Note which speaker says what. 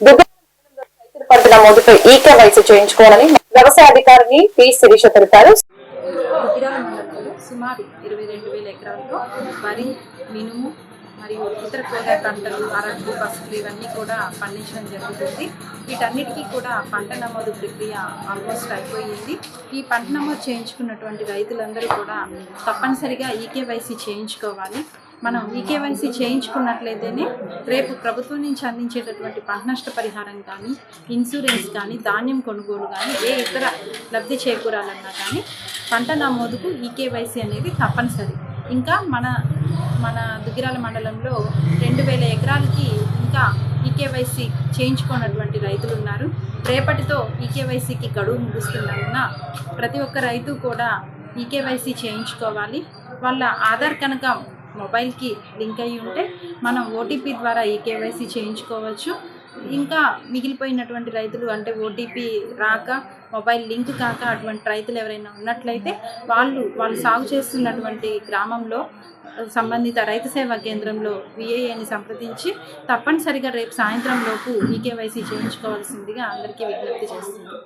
Speaker 1: రైతుల పంట నమోదుపై ఈకేవైసీ చేయించుకోవాలని వ్యవసాయ అధికారిని పి శిరీష తెలిపారు
Speaker 2: సుమారు ఇరవై రెండు వేల ఎకరాల్లో వరి మినుము మరియు ఇతర కూరగాయ పంటలు అరకు పసుపులు ఇవన్నీ కూడా పండించడం జరుగుతుంది వీటన్నిటికీ కూడా పంట నమోదు ప్రక్రియ ఆల్మోస్ట్ అయిపోయింది ఈ పంట నమోదు చేయించుకున్నటువంటి రైతులందరూ కూడా తప్పనిసరిగా ఈకేవైసీ చేయించుకోవాలి మనం ఈకేవైసీ చేయించుకున్నట్లయితేనే రేపు ప్రభుత్వం నుంచి అందించేటటువంటి పంట నష్ట పరిహారం కానీ ఇన్సూరెన్స్ కానీ ధాన్యం కొనుగోలు కానీ ఏ ఇతర లబ్ధి చేకూరాలన్నా కానీ పంట నమోదుకు ఈకేవైసీ అనేది తప్పనిసరి. ఇంకా మన మన దుగ్గిరాల మండలంలో రెండు వేల ఎకరాలకి ఇంకా ఈకేవైసీ చేయించుకున్నటువంటి రైతులు ఉన్నారు. రేపటితో ఈకేవైసీకి గడువు ముగుస్తున్నందున ప్రతి ఒక్క రైతు కూడా ఈకేవైసీ చేయించుకోవాలి. వాళ్ళ ఆధార్ కనుక మొబైల్కి లింక్ అయి ఉంటే మనం ఓటీపీ ద్వారా ఈ కేవైసీ చేయించుకోవచ్చు. ఇంకా మిగిలిపోయినటువంటి రైతులు అంటే ఓటీపీ రాక మొబైల్ లింక్ కాక అటువంటి రైతులు ఎవరైనా ఉన్నట్లయితే వాళ్ళు వాళ్ళు సాగు చేస్తున్నటువంటి గ్రామంలో సంబంధిత రైతు సేవా కేంద్రంలో విఏఏని సంప్రదించి తప్పనిసరిగా రేపు సాయంత్రం లోపు ఈకేవైసీ చేయించుకోవాల్సిందిగా అందరికీ విజ్ఞప్తి చేస్తుంది